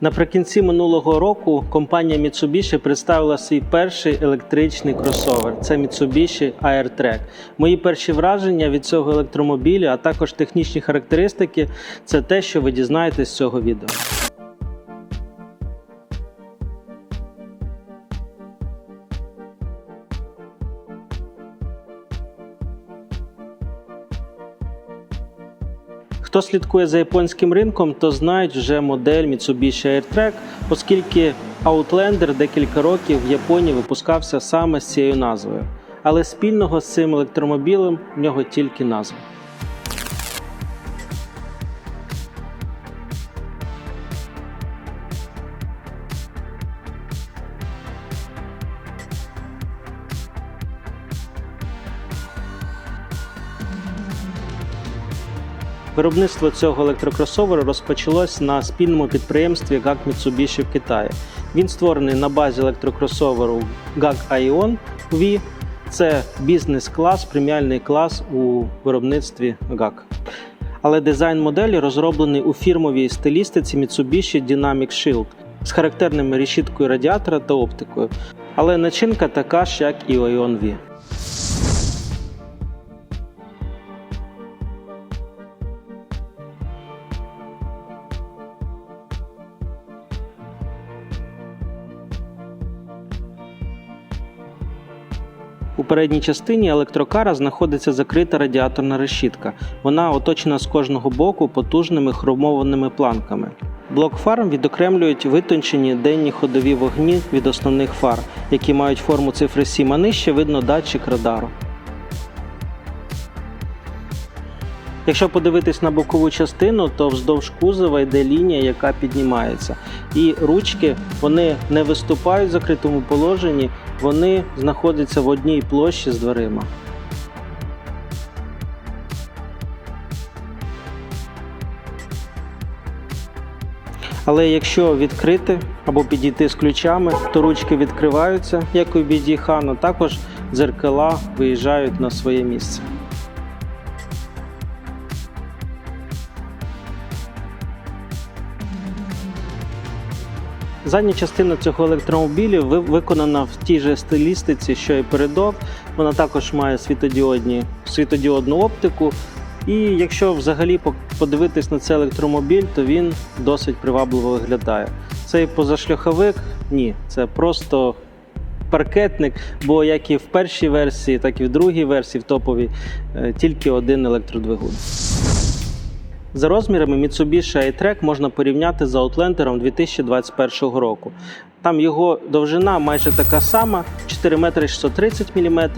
Наприкінці минулого року компанія Mitsubishi представила свій перший електричний кросовер. Це Mitsubishi AirTrack. Мої перші враження від цього електромобіля, а також технічні характеристики це те, що ви дізнаєтесь з цього відео. Хто слідкує за японським ринком, то знають вже модель Mitsubishi AirTrack, оскільки Outlander декілька років в Японії випускався саме з цією назвою. Але спільного з цим електромобілем в нього тільки назва. Виробництво цього електрокросовера розпочалось на спільному підприємстві GAC Mitsubishi в Китаї. Він створений на базі електрокросоверу GAC Aion V. Це бізнес-клас, преміальний клас у виробництві GAC. Але дизайн моделі розроблений у фірмовій стилістиці Mitsubishi Dynamic Shield з характерними решіткою радіатора та оптикою. Але начинка така ж, як і Aion V. передній частині електрокара знаходиться закрита радіаторна решітка. Вона оточена з кожного боку потужними хромованими планками. Блок фар відокремлюють витончені денні ходові вогні від основних фар, які мають форму цифри 7, а нижче видно датчик радару. Якщо подивитись на бокову частину, то вздовж кузова йде лінія, яка піднімається. І ручки вони не виступають в закритому положенні, вони знаходяться в одній площі з дверима. Але якщо відкрити або підійти з ключами, то ручки відкриваються, як у BD Hano, також дзеркала виїжджають на своє місце. Задня частина цього електромобіля ви- виконана в тій же стилістиці, що і передок. Вона також має світодіодні, світодіодну оптику. І якщо взагалі по- подивитись на цей електромобіль, то він досить привабливо виглядає. Цей позашляховик ні, це просто паркетник, бо як і в першій версії, так і в другій версії, в топовій, е, тільки один електродвигун. За розмірами Mitsubishi i-Track можна порівняти з Outlanderом 2021 року. Там його довжина майже така сама 4 метри 630 мм,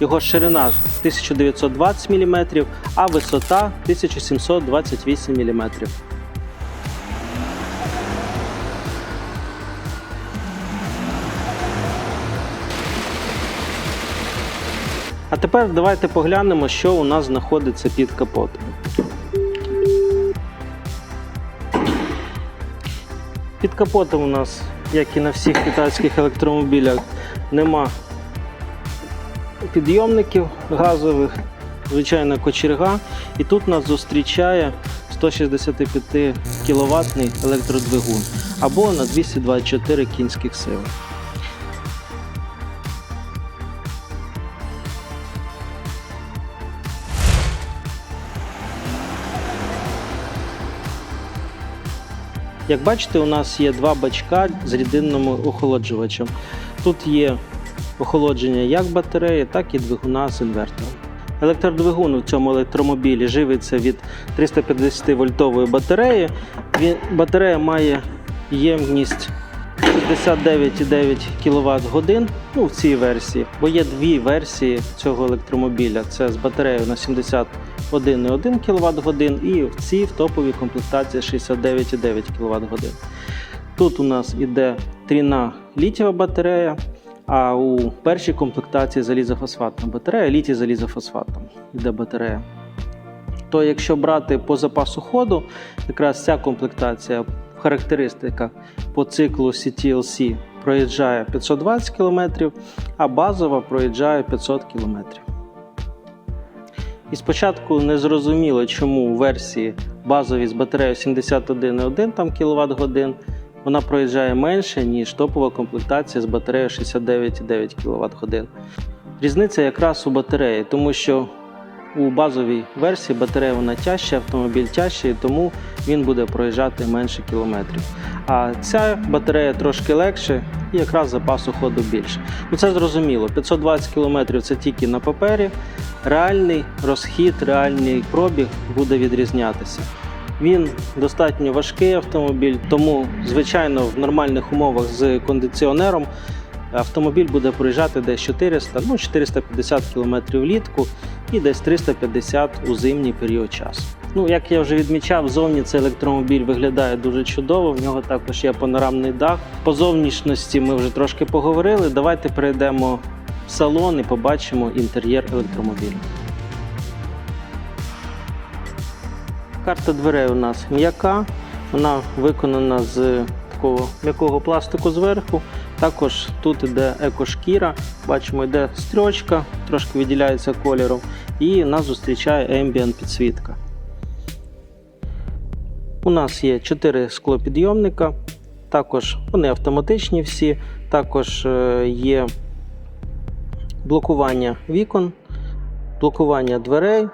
його ширина 1920 мм, а висота 1728 мм. А тепер давайте поглянемо, що у нас знаходиться під капотом. Під капотом у нас, як і на всіх китайських електромобілях, нема підйомників газових, звичайна кочерга. І тут нас зустрічає 165 кіловатний електродвигун або на 224 кінських сили. Як бачите, у нас є два бачка з рідинним охолоджувачем. Тут є охолодження як батареї, так і двигуна з інвертором. Електродвигун у цьому електромобілі живиться від 350 вольтової батареї. Батарея має ємність 69,9 кВт годин ну, в цій версії, бо є дві версії цього електромобіля. Це з батареєю на 71,1 кВт годин і в цій в топовій комплектації 69,9 кВт годин. Тут у нас іде трійна літієва батарея, а у першій комплектації залізофосфатна батарея, літій залізофосфатом іде батарея. То якщо брати по запасу ходу, якраз ця комплектація в характеристиках по циклу CTLC проїжджає 520 км, а базова проїжджає 500 км. І спочатку не зрозуміло, чому у версії базові з батареєю 71,1 там кВт годин вона проїжджає менше, ніж топова комплектація з батареєю 69,9 кВт годин. Різниця якраз у батареї, тому що у базовій версії батарея вона тяжча, автомобіль тяжчий, тому він буде проїжджати менше кілометрів. А ця батарея трошки легше і якраз запасу ходу більше. Ну це зрозуміло. 520 км це тільки на папері. Реальний розхід, реальний пробіг буде відрізнятися. Він достатньо важкий автомобіль, тому, звичайно, в нормальних умовах з кондиціонером автомобіль буде проїжджати десь 400, ну 450 км влітку і десь 350 у зимній період часу. Ну, як я вже відмічав, зовні цей електромобіль виглядає дуже чудово. В нього також є панорамний дах. По зовнішності ми вже трошки поговорили. Давайте перейдемо в салон і побачимо інтер'єр електромобіля. Карта дверей у нас м'яка, вона виконана з такого м'якого пластику зверху. Також тут іде екошкіра, бачимо, йде стрічка, трошки виділяється кольором, і нас зустрічає Ambient підсвітка. У нас є 4 склопідйомника, також вони автоматичні всі, також е, є блокування вікон, блокування дверей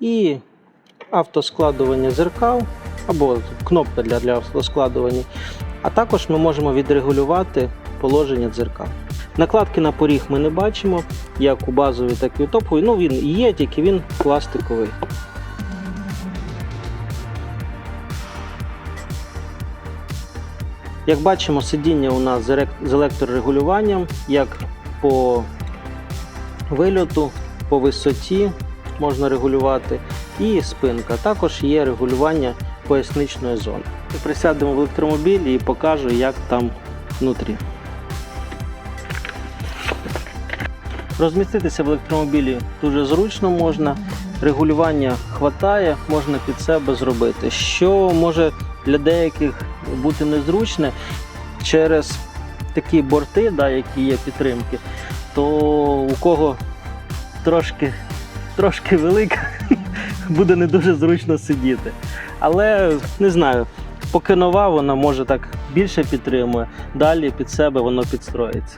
і автоскладування зеркал або кнопка для, для автоскладування. А також ми можемо відрегулювати положення дзеркал. Накладки на поріг ми не бачимо, як у базовій, так і у топовій. Ну він є, тільки він пластиковий. Як бачимо, сидіння у нас з електрорегулюванням, як по вильоту, по висоті можна регулювати, і спинка. Також є регулювання поясничної зони. Присядемо в електромобіль і покажу, як там внутрі. Розміститися в електромобілі дуже зручно можна. Регулювання хватає, можна під себе зробити. Що може для деяких бути незручне через такі борти, да, які є підтримки, то у кого трошки, трошки велика, буде не дуже зручно сидіти. Але не знаю, поки нова, вона може так більше підтримує, далі під себе воно підстроїться.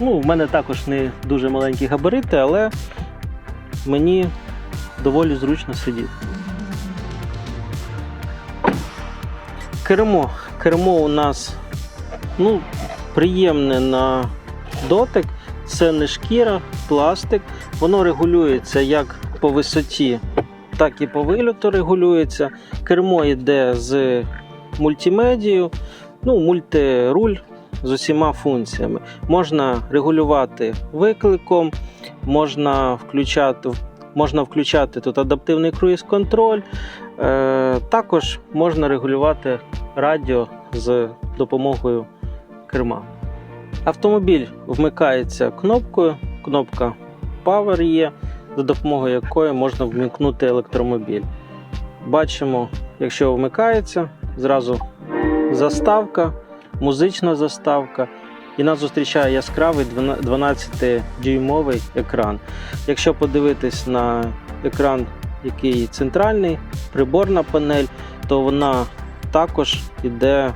Ну, в мене також не дуже маленькі габарити, але мені доволі зручно сидіти. Кермо. Кермо у нас ну, приємне на дотик. Це не шкіра, пластик. Воно регулюється як по висоті, так і по вильоту регулюється. Кермо йде з мультимедією, ну, мультируль з усіма функціями. Можна регулювати викликом, можна включати, можна включати тут адаптивний круїз-контроль. Е, також можна регулювати радіо з допомогою керма. Автомобіль вмикається кнопкою, кнопка Power є, за допомогою якої можна вмикнути електромобіль. Бачимо, якщо вмикається, зразу заставка, музична заставка. І нас зустрічає яскравий 12-дюймовий екран. Якщо подивитись на екран, який центральний, приборна панель, то вона також йде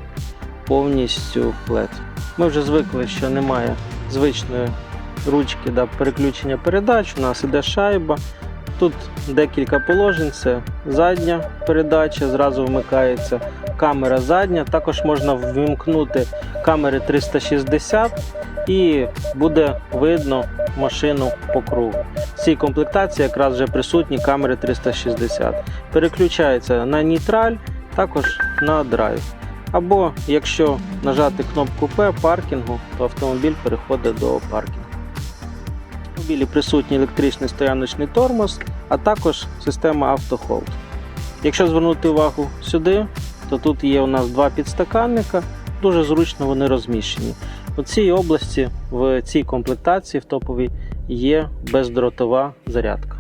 повністю LED. Ми вже звикли, що немає звичної ручки да, переключення передач. У нас іде шайба. Тут декілька положень. Це задня передача, зразу вмикається камера задня. Також можна ввімкнути камери 360 і буде видно машину по кругу. В цій комплектації якраз вже присутні камери 360. Переключається на нейтраль, також на драйв. Або якщо нажати кнопку P паркінгу, то автомобіль переходить до паркінгу. В автомобілі присутній електричний стояночний тормоз, а також система автохолд. Якщо звернути увагу сюди, то тут є у нас два підстаканника, дуже зручно вони розміщені. У цій області, в цій комплектації в топовій є бездротова зарядка.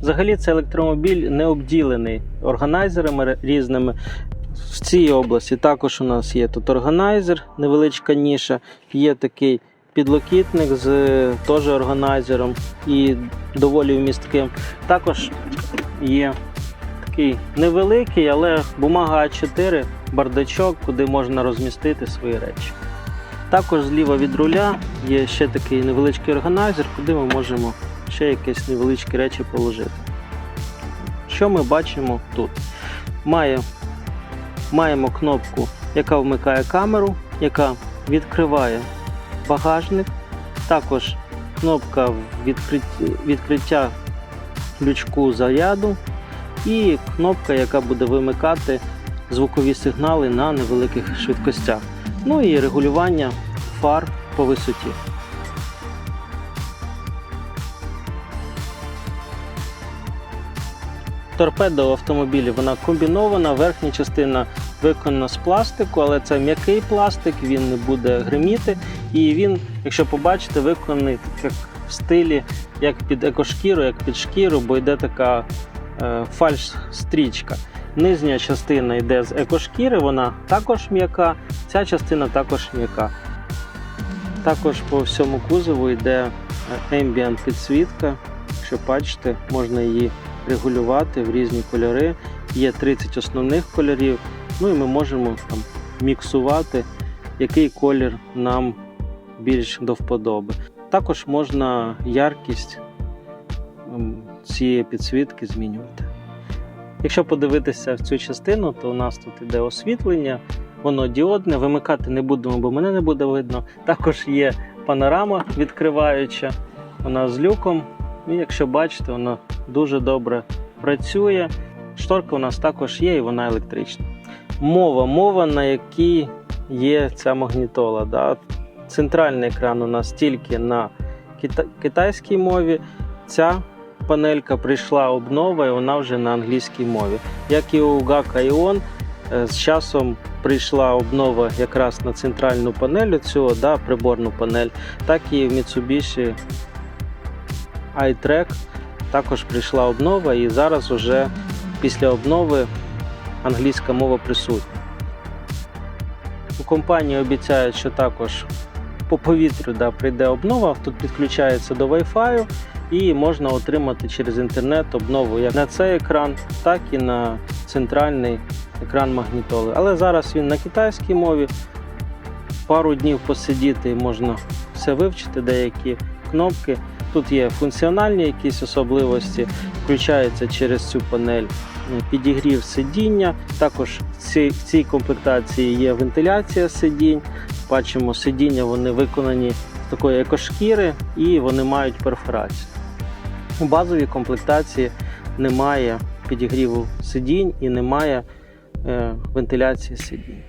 Взагалі цей електромобіль не обділений органайзерами різними. В цій області також у нас є тут органайзер, невеличка ніша, є такий підлокітник з теж органайзером і доволі вмістким. Також є такий невеликий, але бумага А4 бардачок, куди можна розмістити свої речі. Також зліва від руля є ще такий невеличкий органайзер, куди ми можемо ще якісь невеличкі речі положити. Що ми бачимо тут? Має, маємо кнопку, яка вмикає камеру, яка відкриває багажник, також кнопка відкриття, відкриття лючку заряду і кнопка, яка буде вимикати звукові сигнали на невеликих швидкостях. Ну і регулювання фар по висоті. Торпеда у автомобілі вона комбінована, верхня частина виконана з пластику, але це м'який пластик, він не буде гриміти. І він, якщо побачите, виконаний як в стилі як під екошкіру, як під шкіру, бо йде така фальш-стрічка. Нижня частина йде з екошкіри, вона також м'яка, ця частина також м'яка. Також по всьому кузову йде е, ambient підсвітка. Якщо бачите, можна її регулювати в різні кольори. Є 30 основних кольорів. Ну і ми можемо там міксувати, який колір нам більш до вподоби. Також можна яркість ем, цієї підсвітки змінювати. Якщо подивитися в цю частину, то у нас тут іде освітлення, воно діодне, вимикати не будемо, бо мене не буде видно. Також є панорама відкриваюча, вона з люком. І якщо бачите, вона дуже добре працює. Шторка у нас також є і вона електрична. Мова, мова, на якій є ця магнітола. Да? Центральний екран у нас тільки на кита- китайській мові. Ця панелька прийшла обнова і вона вже на англійській мові. Як і у GAK Ion, е, з часом прийшла обнова якраз на центральну панель цього, да, приборну панель, так і в Mitsubishi iTrack також прийшла обнова, і зараз уже після обнови англійська мова присутня. У компанії обіцяють, що також по повітрю да, прийде обнова, тут підключається до Wi-Fi і можна отримати через інтернет обнову як на цей екран, так і на центральний екран магнітоли. Але зараз він на китайській мові. Пару днів посидіти можна все вивчити, деякі кнопки. Тут є функціональні якісь особливості, включається через цю панель е, підігрів сидіння. Також в цій комплектації є вентиляція сидінь. Бачимо, сидіння вони виконані з такої екошкіри і вони мають перфорацію. У базовій комплектації немає підігріву сидінь і немає е, вентиляції сидінь.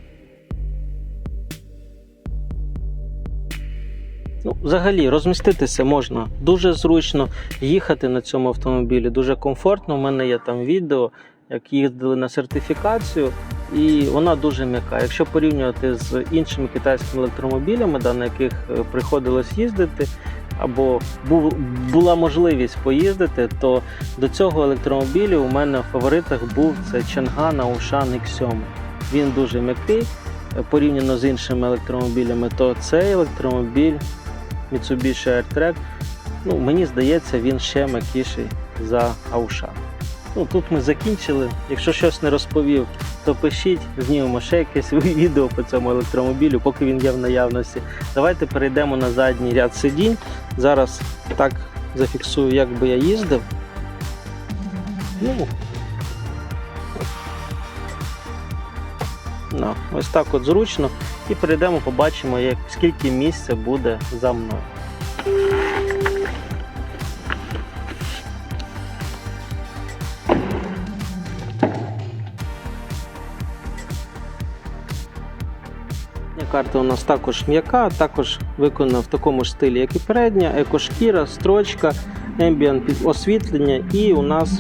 Ну, взагалі, розміститися можна дуже зручно, їхати на цьому автомобілі дуже комфортно. У мене є там відео, як їздили на сертифікацію, і вона дуже м'яка. Якщо порівнювати з іншими китайськими електромобілями, да, на яких е, приходилось їздити, або була можливість поїздити, то до цього електромобілю у мене в фаворитах був це Чангана Aushan X7. Він дуже м'який. е, Порівняно з іншими електромобілями, то цей електромобіль Mitsubishi AirTrack, ну, мені здається, він ще м'якіший за Аушан. Ну, тут ми закінчили. Якщо щось не розповів, то пишіть, знімемо ще якесь відео по цьому електромобілю, поки він є в наявності. Давайте перейдемо на задній ряд сидінь. Зараз так зафіксую, як би я їздив. Ну, Ну, ось так от зручно. І перейдемо, побачимо, як, скільки місця буде за мною. Карта у нас також м'яка, також виконана в такому ж стилі, як і передня, екошкіра, строчка, ембієнт під освітлення і у нас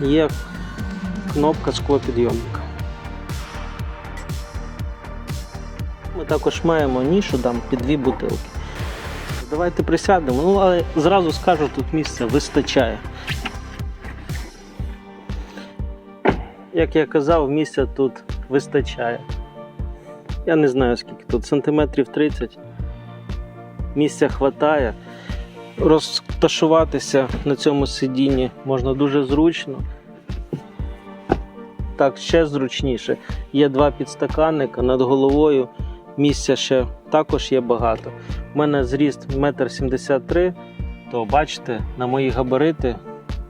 є кнопка склопідйомника. Ми також маємо нішу там під дві бутилки. Давайте присядемо, ну але зразу скажу, тут місця вистачає. Як я казав, місця тут вистачає. Я не знаю скільки тут, сантиметрів 30. Місця хватає. Розташуватися на цьому сидінні можна дуже зручно. так ще зручніше. Є два підстаканника над головою. Місця ще також є багато. У мене зріст 1,73 м, то бачите, на мої габарити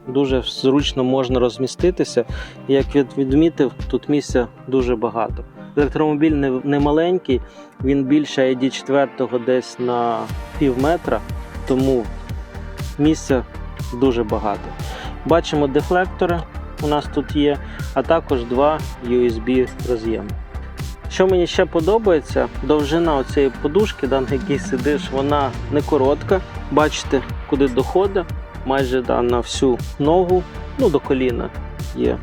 дуже зручно можна розміститися. Як відмітив, тут місця дуже багато. Електромобіль не, не маленький, він більше ID4 десь на пів метра, тому місця дуже багато. Бачимо дефлектори у нас тут є, а також два USB роз'єми. Що мені ще подобається, довжина цієї подушки, на якій сидиш, вона не коротка. Бачите, куди доходить, майже да, на всю ногу, ну до коліна є.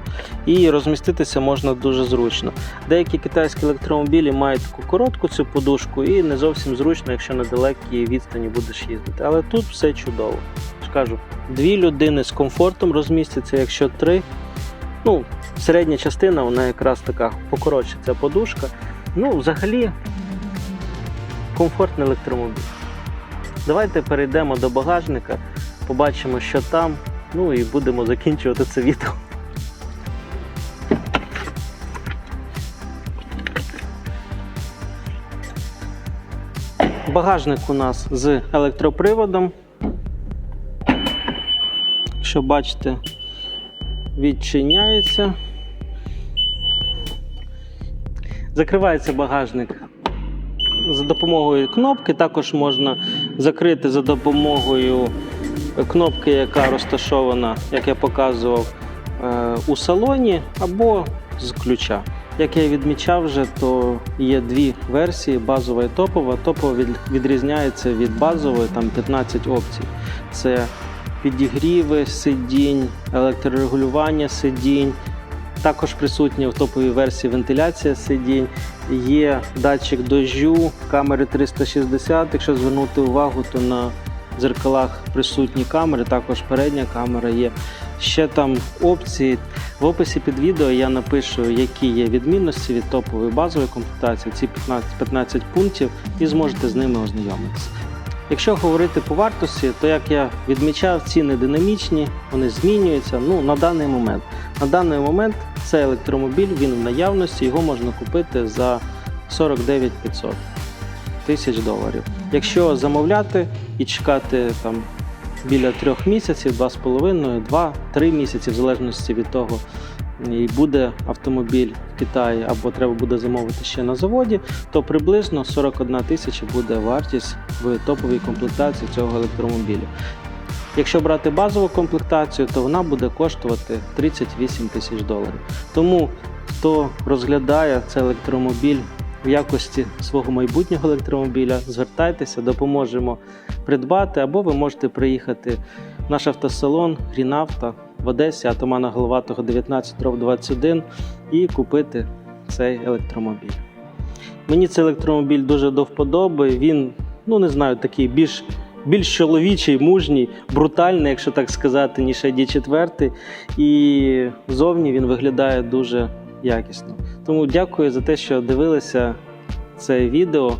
І розміститися можна дуже зручно. Деякі китайські електромобілі мають таку коротку цю подушку і не зовсім зручно, якщо на далекій відстані будеш їздити. Але тут все чудово. Кажу, дві людини з комфортом розмістяться, якщо три. Ну, середня частина, вона якраз така покоротша ця подушка. Ну, взагалі, комфортний електромобіль. Давайте перейдемо до багажника, побачимо, що там. Ну і будемо закінчувати це відео. Багажник у нас з електроприводом. Якщо бачите, відчиняється. Закривається багажник за допомогою кнопки. Також можна закрити за допомогою кнопки, яка розташована, як я показував, е, у салоні або з ключа. Як я відмічав вже, то є дві версії: базова і топова. Топова відрізняється від базової, там 15 опцій. Це підігріви сидінь, електрорегулювання сидінь. Також присутня в топовій версії вентиляція сидінь, є датчик дождю, камери 360. Якщо звернути увагу, то на дзеркалах присутні камери, також передня камера є. Ще там опції. В описі під відео я напишу, які є відмінності від топової базової комплектації, ці 15, 15 пунктів, і зможете з ними ознайомитися. Якщо говорити по вартості, то як я відмічав, ціни динамічні, вони змінюються ну, на даний момент. На даний момент цей електромобіль він в наявності, його можна купити за 49 500 тисяч доларів. Якщо замовляти і чекати там біля трьох місяців, два з половиною, два-три місяці, в залежності від того, і буде автомобіль в Китаї або треба буде замовити ще на заводі, то приблизно 41 тисяча буде вартість в топовій комплектації цього електромобіля. Якщо брати базову комплектацію, то вона буде коштувати 38 тисяч доларів. Тому хто розглядає цей електромобіль в якості свого майбутнього електромобіля, звертайтеся, допоможемо придбати, або ви можете приїхати в наш автосалон Грінавто в Одесі, Атамана Головатого 19 21 і купити цей електромобіль. Мені цей електромобіль дуже до вподоби. Він, ну не знаю, такий більш, більш чоловічий, мужній, брутальний, якщо так сказати, ніж ID4. І зовні він виглядає дуже якісно. Тому дякую за те, що дивилися це відео.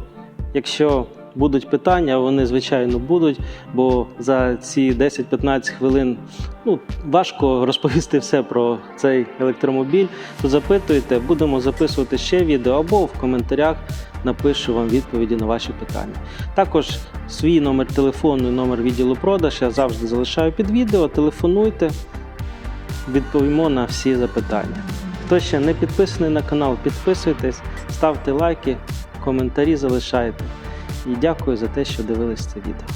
Якщо будуть питання, вони звичайно будуть, бо за ці 10-15 хвилин ну, важко розповісти все про цей електромобіль. То запитуйте, будемо записувати ще відео або в коментарях напишу вам відповіді на ваші питання. Також свій номер телефону і номер відділу продаж я завжди залишаю під відео. Телефонуйте, відповімо на всі запитання. Хто ще не підписаний на канал, підписуйтесь, ставте лайки, коментарі залишайте. І дякую за те, що дивились це відео.